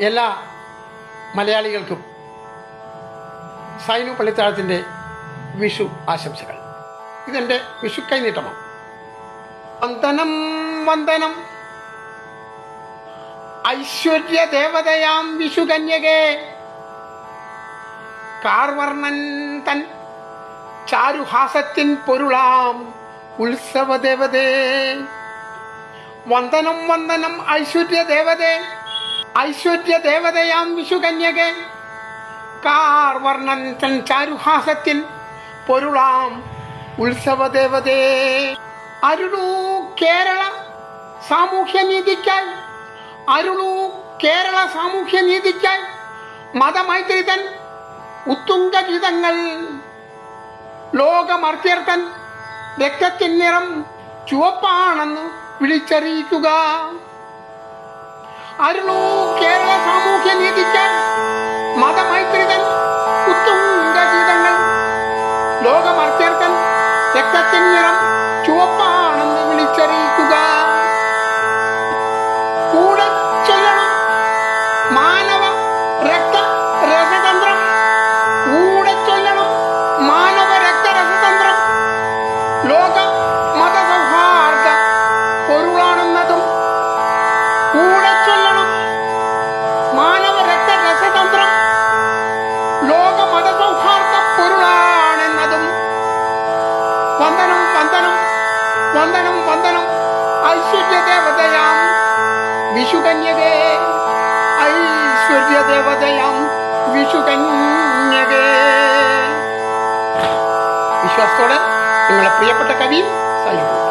എല്ലാ മലയാളികൾക്കും സൈനു പള്ളിത്താഴത്തിന്റെ വിഷു ആശംസകൾ. ഇതെന്റെ വിഷു കൈനീട്ടമാണ്. വന്ദനം വന്ദനം. ഐശ്വര്യ ദേവതയാം വിഷു കന്യകേ. കാർവർണൻ തൻ ചാരുഹാസത്തിൻ പൊരുളാം ഉത്സവ ദേവതേ വന്ദനം വന്ദനം ഐശ്വര്യ ദേവതേ. ഐശ്വര്യ ദേവതയാം വിഷുകന്യകെ. കാർവർണൻ തൻ ചാരുഹാസത്തിൻ പൊരുളാം ഉത്സവദേവതേ അരുളൂ കേരള സാമൂഹ്യനീതിക്കായി അരുളൂ കേരള സാമൂഹ്യനീതിക്കായി മതമൈത്രിതൻ ഉത്തുംഗ ഗീതങ്ങൾ ലോകമർത്യർത്ഥൻ രക്തത്തിൻ നിറം ചുവപ്പാണെന്ന് വിളിച്ചറിയിക്കുക. അരുളൂ കേരള സാമൂഹ്യ നീതിക്കാൻ മതമൈത്രിതൻ ഉത്തുംഗ ഗീതങ്ങൾ രക്തത്തിൻ നിറം ചുവപ്പാണെന്ന് വിളിച്ചറിയിക്കുക. കൂടെ ചൊല്ലണം. മാനവ രക്ത രസതന്ത്രം. കൂടെ ചൊല്ലണം. മാനവ രക്തരസതന്ത്രം ലോക വന്ദനം വന്ദനം. ഐശ്വര്യദേവതയാം. വിഷുകന്യകേ ഐശ്വര്യ ദേവതയാം വിഷുകന്യകേ. വിശ്വാസത്തോടെ നിങ്ങളെ പ്രിയപ്പെട്ട കവി സൈനിക്കും